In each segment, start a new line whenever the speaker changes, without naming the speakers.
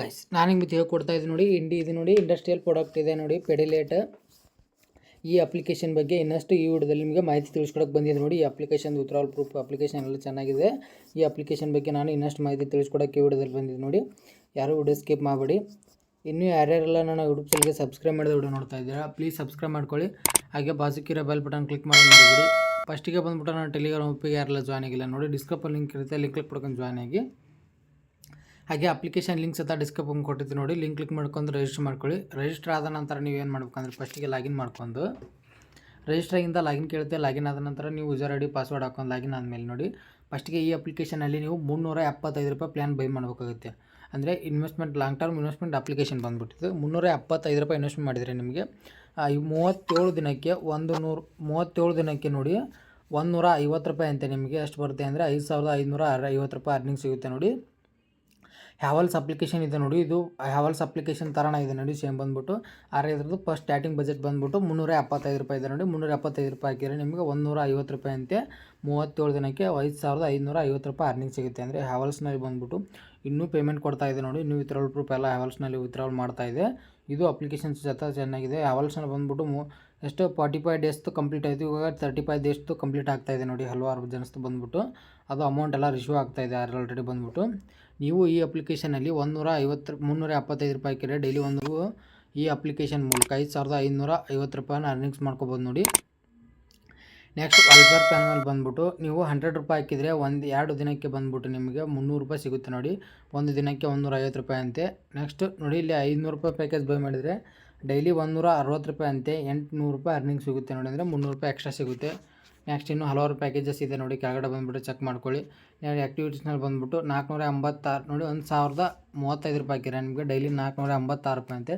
Guys ನಾನು ನಿಮ್ಗೆ ಹೇಳ್ಕೊಡ್ತಾ ಇದ್ದೀನಿ ನೋಡಿ ಇಂಡಿ ಇದು ನೋಡಿ ಇಂಡಸ್ಟ್ರಿಯಲ್ ಪ್ರಾಡಕ್ಟ್ ಇದೆ ನೋಡಿ ಪೆಡಿಲೇಟ್ ಈ ಅಪ್ಲಿಕೇಶನ್ ಬಗ್ಗೆ ಇನ್ನಷ್ಟು ಈ ವಿಡಿಯೋದಲ್ಲಿ ನಿಮಗೆ ಮಾಹಿತಿ ತಿಳಿಸ್ಕೊಡಕ್ಕೆ ಬಂದಿದೆ ನೋಡಿ, ಈ ಅಪ್ಲಿಕೇಶನ್ ವಿತ್ಡ್ರಾಲ್ ಪ್ರೂಫ್ ಅಪ್ಲಿಕೇಶನ್ ಎಲ್ಲ ಚೆನ್ನಾಗಿದೆ. ಈ ಅಪ್ಲಿಕೇಶನ್ ಬಗ್ಗೆ ನಾನು ಇನ್ನಷ್ಟು ಮಾಹಿತಿ ತಿಳಿಸ್ಕೊಡೋಕ್ಕೆ ಈ ವಿಡಿಯೋದಲ್ಲಿ ಬಂದಿದೆ ನೋಡಿ. ಯಾರು ವಿಡಿಯೋ ಸ್ಕಿಪ್ ಮಾಡಬೇಡಿ. ಇನ್ನೂ ಯಾರ್ಯಾರೆಲ್ಲ ನಾನು ಯೂಟ್ಯೂಬ್ ಚಾನಲ್ಗೆ ಸಬ್ಸ್ಕ್ರೈಬ್ ಮಾಡಿದ ವಿಡಿಯೋ ನೋಡ್ತಾ ಇದ್ದೀರಾ ಪ್ಲೀಸ್ ಸಬ್ಸ್ಕ್ರೈಬ್ ಮಾಡ್ಕೊಳ್ಳಿ. ಹಾಗೆ ಬಾಜುಕಿರೋ ಬೆಲ್ ಬಟನ್ ಕ್ಲಿಕ್ ಮಾಡಿ ಮಾಡಿಬಿಡಿ ಫಸ್ಟಿಗೆ ಬಂದುಬಿಟ್ಟು ನಾನು ಟೆಲಿಗ್ರಾಮ್ ಒಪ್ಪಿಗೆ ಯಾರೆಲ್ಲ ಜಾಯ್ನ್ ಆಗಿಲ್ಲ ನೋಡಿ ಡಿಸ್ಕ್ರಿಪ್ಷನ್ ಲಿಂಕ್ ಇರುತ್ತೆ ಲಿಂಕ್ ಕ್ಲಿಕ್ ಮಾಡ್ಕೊಂಡು ಜಾಯ್ನ್ ಆಗಿ. ಹಾಗೆ ಅಪ್ಲಿಕೇಶನ್ ಲಿಂಕ್ ಸಹ ಡಿಸ್ಕ್ರಿಪ್ಷನ್ ಕೊಟ್ಟಿದ್ದು ನೋಡಿ. ಲಿಂಕ್ ಕ್ಲಿಕ್ ಮಾಡ್ಕೊಂಡು ರಿಜಿಸ್ಟರ್ ಮಾಡ್ಕೊಳ್ಳಿ. ರಿಜಿಸ್ಟರ್ ಆದ ನಂತರ ನೀವು ಏನು ಮಾಡ್ಬೇಕಂದ್ರೆ ಫಸ್ಟಿಗೆ ಲಾಗಿನ್ ಮಾಡ್ಕೊಂಡು ರಿಜಿಸ್ಟರ್ ಆಗಿಂದ ಲಾಗಿನ್ ಕೇಳುತ್ತೆ. ಲಾಗಿನ್ ಆದ ನಂತರ ನೀವು ಯೂಸರ್ ಐ ಪಾಸ್ವರ್ಡ್ ಹಾಕೊಂಡು ಲಾಗಿನ್ ಆದಮೇಲೆ ನೋಡಿ ಫಸ್ಟಿಗೆ ಈ ಅಪ್ಲಿಕೇಶನಲ್ಲಿ ನೀವು ಮುನ್ನೂರ ಎಪ್ಪತ್ತೈದು ರೂಪಾಯಿ ಪ್ಲ್ಯಾನ್ ಬೈ ಮಾಡಬೇಕಾಗುತ್ತೆ. ಅಂದರೆ investment long term investment application ಬಂದುಬಿಟ್ಟಿದೆ ಮುನ್ನೂರ ಎಪ್ಪತ್ತೈದು ರೂಪಾಯಿ ಇನ್ವೆಸ್ಟ್ಮೆಂಟ್ ಮಾಡಿದರೆ ನಿಮಗೆ ಈ ಮೂವತ್ತೇಳು ದಿನಕ್ಕೆ ಒಂದು ನೂರು, ಮೂವತ್ತೇಳು ದಿನಕ್ಕೆ ನೋಡಿ ಒಂದು ನೂರ ಐವತ್ತು ರೂಪಾಯಿ ಅಂತೆ ನಿಮಗೆ ಎಷ್ಟು ಬರುತ್ತೆ ಅಂದರೆ ಐದು ಸಾವಿರದ ಐದುನೂರ ಐವತ್ತು ರೂಪಾಯಿ ಅರ್ನಿಂಗ್ ಸಿಗುತ್ತೆ ನೋಡಿ. ಹ್ಯಾವಲ್ಸ್ ಅಪ್ಲಿಕೇಶನ್ ಇದೆ ನೋಡಿ, ಇದು ಹ್ಯಾವಲ್ಸ್ ಅಪ್ಲಿಕೇಶನ್ ಥರನೇ ಇದೆ ನೋಡಿ, ಸೇಮ್ ಬಂದ್ಬಿಟ್ಟು. ಆದರೆ ಇದ್ರದ್ದು ಫಸ್ಟ್ ಸ್ಟಾರ್ಟಿಂಗ್ ಬಜೆಟ್ ಬಂದ್ಬಿಟ್ಟು ಮುನ್ನೂರ ಎಪ್ಪತ್ತೈದು ರೂಪಾಯಿ ಇದೆ ನೋಡಿ, ಮುನ್ನೂರ ಎಪ್ಪತ್ತೈದು ರೂಪಾಯಿ ಹಾಕಿದರೆ ನಿಮಗೆ ಒಂದೂರ ಐವತ್ತು ರೂಪಾಯಿ ಅಂತೆ ಮೂವತ್ತೇಳು ದಿನಕ್ಕೆ ಐದು ಸಾವಿರದ ಐದುನೂರ ಐವತ್ತು ರೂಪಾಯಿ ಅರ್ನಿಂಗ್ ಸಿಗುತ್ತೆ. ಅಂದರೆ ಹ್ಯಾವಲ್ಸ್ನಲ್ಲಿ ಬಂದ್ಬಿಟ್ಟು ಇನ್ನೂ ಪೇಮೆಂಟ್ ಕೊಡ್ತಾ ಇದೆ ನೋಡಿ, ಇನ್ನೂ ವಿತ್ಡ್ರಾಲ್ ಪ್ರೂಫ್ ಎಲ್ಲ ಹ್ಯಾವಲ್ಸ್ನಲ್ಲಿ ವಿತ್ಡ್ರಾಲ್ ಮಾಡ್ತಾ ಇದೆ. ಇದು ಅಪ್ಲಿಕೇಶನ್ಸ್ ಜೊತೆ ಚೆನ್ನಾಗಿದೆ. ಹ್ಯಾವಲ್ಸ್ನಲ್ಲಿ ಬಂದ್ಬಿಟ್ಟು ಮೂ, ಎಷ್ಟು ಫಾರ್ಟಿ ಫೈವ್ ಡೇಸ್ದು ಕಂಪ್ಲೀಟ್ ಆಯಿತು. ಇವಾಗ ತರ್ಟಿ ಫೈವ್ ಡೇಸ್ದು ಕಂಪ್ಲೀಟ್ ಆಗ್ತಾ ಇದೆ ನೋಡಿ, ಹಲವಾರು ಜನಸ್ದು ಬಂದ್ಬಿಟ್ಟು. ಅದು ಅಮೌಂಟ್ ಎಲ್ಲ ರಿಶ್ಯೂ ಆಗ್ತಾ ಇದೆ ಆಲ್ರೆಡಿ ಬಂದ್ಬಿಟ್ಟು. ನೀವು ಈ ಅಪ್ಲಿಕೇಶನಲ್ಲಿ ಒಂದೂರ ಐವತ್ತು, ಮುನ್ನೂರ ಎಪ್ಪತ್ತೈದು ರೂಪಾಯಿ ಡೈಲಿ ಒಂದು ಈ ಅಪ್ಲಿಕೇಶನ್ ಮೂಲಕ ಐದು ಸಾವಿರದ ಐನೂರ ಐವತ್ತು ರೂಪಾಯಿನ ಅರ್ನಿಂಗ್ಸ್ ಮಾಡ್ಕೋಬೋದು ನೋಡಿ. ನೆಕ್ಸ್ಟ್ ವಾಲ್ಪೇರ್ ಪ್ಯಾನ್ ಮೇಲೆ ಬಂದ್ಬಿಟ್ಟು ನೀವು ಹಂಡ್ರೆಡ್ ರೂಪಾಯಿ ಹಾಕಿದರೆ ಒಂದು ಎರಡು ದಿನಕ್ಕೆ ಬಂದ್ಬಿಟ್ಟು ನಿಮಗೆ ಮುನ್ನೂರು ರೂಪಾಯಿ ಸಿಗುತ್ತೆ ನೋಡಿ. ಒಂದು ದಿನಕ್ಕೆ ಒಂದೂರ ಐವತ್ತು ರೂಪಾಯಿ ಅಂತೆ. ನೆಕ್ಸ್ಟ್ ನೋಡಿ ಇಲ್ಲಿ ಐದುನೂರು ರೂಪಾಯಿ ಪ್ಯಾಕೇಜ್ ಬೈ ಮಾಡಿದರೆ ಡೈಲಿ ಒಂದೂರ ಅರವತ್ತು ರೂಪಾಯಿ ಅಂತೆ. ಎಂಟುನೂರು ರೂಪಾಯಿ ಅರ್ನಿಂಗ್ ಸಿಗುತ್ತೆ ನೋಡಿ ಅಂದರೆ ಮುನ್ನೂರು ರೂಪಾಯಿ ಎಕ್ಸ್ಟ್ರಾ ಸಿಗುತ್ತೆ. ನೆಕ್ಸ್ಟ್ ಇನ್ನೂ ಹಲವಾರು ಪ್ಯಾಕೇಜಸ್ ಇದೆ ನೋಡಿ. ಕೆಳಗಡೆ ಬಂದುಬಿಟ್ಟು ಚೆಕ್ ಮಾಡ್ಕೊಳ್ಳಿ. ನೀವು ಆ್ಯಕ್ಟಿವಿಟೀಸ್ನಲ್ಲಿ ಬಂದುಬಿಟ್ಟು ನಾಲ್ಕುನೂರ ಎಂಬತ್ತಾರು ನೋಡಿ ಒಂದು ಸಾವಿರದ ಮೂವತ್ತೈದು ರೂಪಾಯಿ ಹಾಕಿರ ನಿಮಗೆ ಡೈಲಿ ನಾಲ್ಕುನೂರ ಎಂಬತ್ತಾರು ರೂಪಾಯಿ ಅಂತೆ.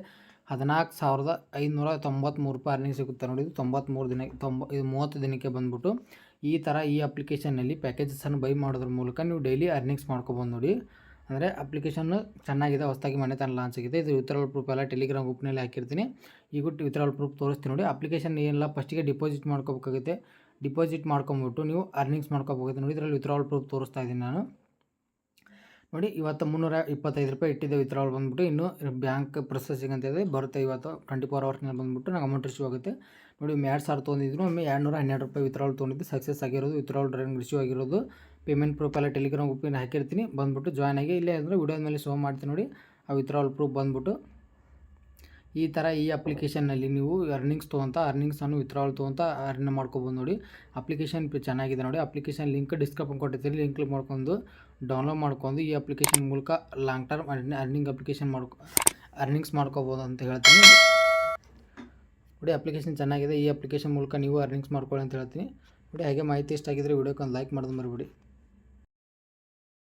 ಹದಿನಾಲ್ಕು ಸಾವಿರದ ಐನೂರ ತೊಂಬತ್ತ್ಮೂರು ರೂಪಾಯಿ ಅರ್ನಿಂಗ್ ಸಿಗುತ್ತೆ ನೋಡಿ. ಇದು ತೊಂಬತ್ತ್ಮೂರು ದಿನ, ತೊಂಬ, ಇದು ಮೂವತ್ತು ದಿನಕ್ಕೆ ಬಂದ್ಬಿಟ್ಟು ಈ ಥರ ಈ ಅಪ್ಲಿಕೇಶನಲ್ಲಿ ಪ್ಯಾಕೇಜಸನ್ನು ಬೈ ಮಾಡೋದ್ರ ಮೂಲಕ ನೀವು ಡೈಲಿ ಅರ್ನಿಂಗ್ಸ್ ಮಾಡ್ಕೊಬೋದು ನೋಡಿ. ಅಂದರೆ ಅಪ್ಲಿಕೇಶನ್ನು ಚೆನ್ನಾಗಿದೆ, ಹೊಸದಾಗಿ ಮನೆ ತನಕ ಲಾಂಚ್ ಆಗಿದೆ ಇದು ವಿತ್ಡ್ರಾಲ್ ಪ್ರೂಫ್ ಎಲ್ಲ ಟೆಲಿಗ್ರಾಮ್ ಗ್ರೂಪ್ನಲ್ಲಿ ಹಾಕಿರ್ತೀನಿ. ಈಗ ವಿತ್ಡ್ರಾಲ್ ಪ್ರೂಫ್ ತೋರಿಸ್ತೀನಿ ನೋಡಿ. ಅಪ್ಲಿಕೇಶನ್ ಏನಿಲ್ಲ ಫಸ್ಟಿಗೆ ಡಿಪಾಸಿಟ್ ಮಾಡ್ಕೋಬೇಕಾಗುತ್ತೆ. ಡಿಪಾಸಿಟ್ ಮಾಡ್ಕೊಂಬಿಟ್ಟು ನೀವು ಅರ್ನಿಂಗ್ಸ್ ಮಾಡ್ಕೋಬೇಕಾಗುತ್ತೆ ನೋಡಿ. ಇದರಲ್ಲಿ ವಿತ್ರಾಲ್ ಪ್ರೂಫ್ ತೋರಿಸ್ತಾ ಇದ್ದೀನಿ ನಾನು. ನೋಡಿ, ಇವತ್ತು ಮುನ್ನೂರ ಇಪ್ಪತ್ತೈದು ರೂಪಾಯಿ ಇಟ್ಟಿದ್ದೆ ವಿತ್ರಾವಲ್ ಬಂದ್ಬಿಟ್ಟು ಇನ್ನು ಬ್ಯಾಂಕ್ ಪ್ರೊಸೆಸಿಂಗ್ ಅಂತ ಇದೆ. ಬರುತ್ತೆ ಇವತ್ತು ಟ್ವೆಂಟಿ ಫೋರ್ ಅವರ್ಸ್ನಲ್ಲಿ ಬಂದ್ಬಿಟ್ಟು ನಂಗೆ ಅಮೌಂಟ್ ರಿಸೀವ್ ಆಗುತ್ತೆ. ನೋಡಿ, ಒಮ್ಮೆ ಎರಡು ಸಾವಿರ ತೊಗೊಂಡಿದ್ರು, ಒಮ್ಮೆ ಎರಡು ನೂರ ಹನ್ನೆರಡು ರೂಪಾಯಿ ವಿತ್ರಾವಲ್ ತೊಗೊಂಡಿದ್ದು. ಸಕ್ಸಸ್ ಆಗಿರೋದು ವಿತ್ರಾವಲ್ ಡ್ರೈವಿಂಗ್ ರಿಸೀವ್ ಆಗಿರೋದು. ಪೇಮೆಂಟ್ ಪ್ರೂಫ್ ಎಲ್ಲ ಟೆಲಿಗ್ರಾಮ್ ಗ್ರೂಪಿನ ಹಾಕಿರ್ತೀನಿ. ಬಂದ್ಬಿಟ್ಟು ಜಾಯ್ನ್ ಆಗಿ ಇಲ್ಲೇ ಅಂದರೆ ವಿಡಿಯೋದ ಮೇಲೆ ಶೋ ಮಾಡ್ತೀನಿ ನೋಡಿ. ಆ ವಿತ್ರಾವಲ್ ಪ್ರೂಫ್ ಬಂದ್ಬಿಟ್ಟು. ಈ ಥರ ಈ ಅಪ್ಲಿಕೇಶನ್ನಲ್ಲಿ ನೀವು ಅರ್ನಿಂಗ್ಸ್ ತೊಗೊಂತ ಅರ್ನಿಂಗ್ಸನ್ನು ವಿತ್ಡ್ರಾಲ್ ತೊಗೊಂತ ಅರ್ನ್ ಮಾಡ್ಕೊಬೋದು ನೋಡಿ. ಅಪ್ಲಿಕೇಶನ್ ಚೆನ್ನಾಗಿದೆ ನೋಡಿ. ಅಪ್ಲಿಕೇಶನ್ ಲಿಂಕ್ ಡಿಸ್ಕ್ರಿಪ್ಷನ್ ಕೊಟ್ಟಿದ್ದೀನಿ ಲಿಂಕ್ ಮಾಡ್ಕೊಂಡು ಡೌನ್ಲೋಡ್ ಮಾಡ್ಕೊಂಡು ಈ ಅಪ್ಲಿಕೇಶನ್ ಮೂಲಕ ಲಾಂಗ್ ಟರ್ಮ್ ಅರ್ನಿಂಗ್ ಅಪ್ಲಿಕೇಶನ್ ಮಾಡ್ಕೊ ಅರ್ನಿಂಗ್ಸ್ ಮಾಡ್ಕೋಬೋದು ಅಂತ ಹೇಳ್ತೀನಿ. ನೋಡಿ, ಅಪ್ಲಿಕೇಶನ್ ಚೆನ್ನಾಗಿದೆ. ಈ ಅಪ್ಲಿಕೇಶನ್ ಮೂಲಕ ನೀವು ಅರ್ನಿಂಗ್ಸ್ ಮಾಡ್ಕೊಳ್ಳಿ ಅಂತ ಹೇಳ್ತೀನಿ. ನೋಡಿ, ಹಾಗೆ ಮಾಹಿತಿ ಇಷ್ಟ ಆಗಿದ್ರೆ ವಿಡಿಯೋಕ್ಕೆ ಒಂದು ಲೈಕ್ ಮಾಡೋದು ಮರಿಬಿಡಿ.